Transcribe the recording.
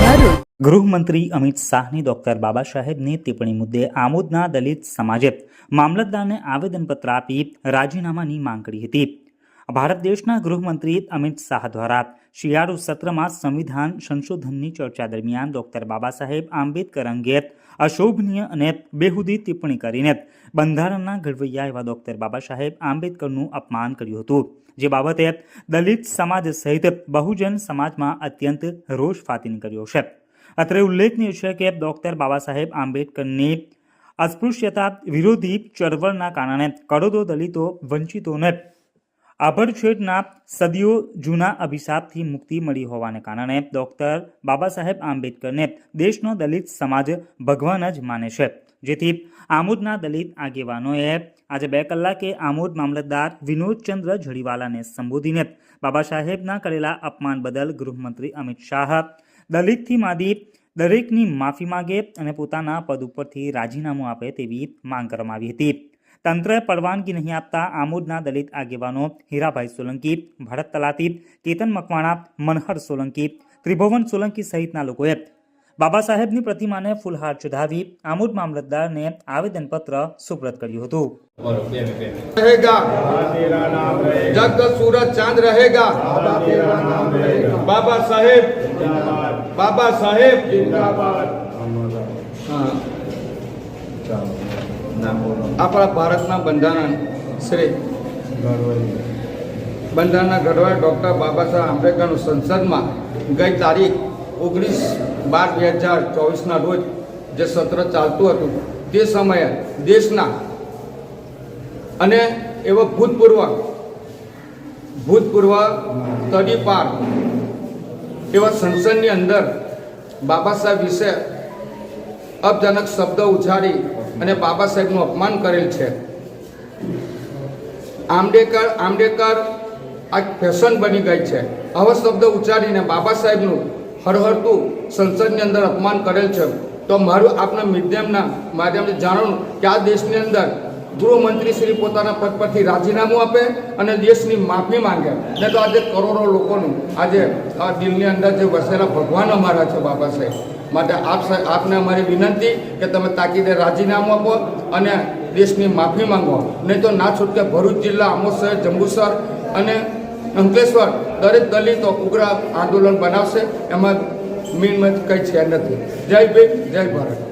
Bharuch. ગૃહમંત્રી અમિત શાહની doctor બાબા સાહેબની ટિપ્પણી મુદ્દે આમોદના દલિત સમાજે મામલતદારને આવેદનપત્ર આપી રાજીનામાની માંગ કરી હતી ભારત દેશના ગૃહમંત્રી અમિત શાહ દ્વારા શિયાળુ સત્રમાં સંવિધાન સંશોધનની ચર્ચા દરમિયાન ડોક્ટર બાબા સાહેબ આંબેડકર અંગે અશોભનીય અને બેહુદી ટિપ્પણી કરીને બંધારણના ઘડવૈયા એવા ડોક્ટર બાબા સાહેબ આંબેડકરનું અપમાન કર્યું હતું. જે બાબતે દલિત સમાજ સહિત બહુજન સમાજમાં અત્યંત રોષ ફાતી નીકળ્યો છે. અત્રે ઉલ્લેખનીય છે કે ડોક્ટર બાબા સાહેબ આંબેડકરની અસ્પૃશ્યતા વિરોધી ચળવળના કારણે કરોડો દલિતો વંચિતોને આભડછેડના સદીઓ જૂના અભિશાપથી મુક્તિ મળી હોવાને કારણે ડોક્ટર બાબા સાહેબ આંબેડકરને દેશનો દલિત સમાજ ભગવાન જ માને છે. જેથી આમોદના દલિત આગેવાનોએ આજે બે કલાકે આમોદ મામલતદાર વિનોદચંદ્ર જડીવાલાને સંબોધીને બાબા સાહેબના કરેલા અપમાન બદલ ગૃહમંત્રી અમિત શાહ દલિતથી માંડી દરેકની માફી માગે અને પોતાના પદ ઉપરથી રાજીનામું આપે તેવી માંગ કરવામાં આવી હતી. तंत्र परवानगी नहीं आपता आमोदना दलित आगेवानों हीराभाई सोलंकी भरत तलाती केतन मकवाणा मनहर सोलंकी त्रिभुवन सोलंकी सहित बाबा साहेब प्रतिमा ने फूलहार चुधा आमोद मामलतदार ने आवेदन पत्र सुप्रत कर આપણા ભારતના બંધારણ શ્રી બંધારણના ઘડવાળ ડૉક્ટર બાબા સાહેબ આંબેડકરનું સંસદમાં ગઈ તારીખ ઓગણીસ બાર બે હજાર ચોવીસના રોજ જે સત્ર ચાલતું હતું, તે સમયે દેશના અને એવો ભૂતપૂર્વ ભૂતપૂર્વ તડી પાર એવા સંસદની અંદર બાબા સાહેબ વિશે અપજનક શબ્દ ઉચ્ચારી અને બાબા સાહેબનું અપમાન કરેલ છે. આંબેડકર આંબેડકર આ ફેશન બની ગઈ છે. આવા શબ્દ ઉચ્ચારીને બાબા સાહેબનું હરહરતું સંસદની અંદર અપમાન કરેલ છે. તો મારું આપના મીડિયમના માધ્યમથી જાણવું કે આ દેશની અંદર ગૃહમંત્રી શ્રી પોતાના પદ પરથી રાજીનામું આપે અને દેશની માફી માંગે. ને તો આજે કરોડો લોકોનું આજે આ દિલની અંદર જે વસેલા ભગવાન અમારા છે બાબા સાહેબ. માટે આપ આપને અમારી વિનંતી કે તમે તાકીદે રાજીનામું આપો અને દેશની માફી માંગો. નહીં તો ના છૂટકે ભરૂચ જિલ્લા શહેર, જંબુસર અને અંકલેશ્વર દરેક દલિતો ઉગ્ર આંદોલન બનાવશે. એમાં મીન કંઈ છે નથી. જય ભીમ, જય ભારત.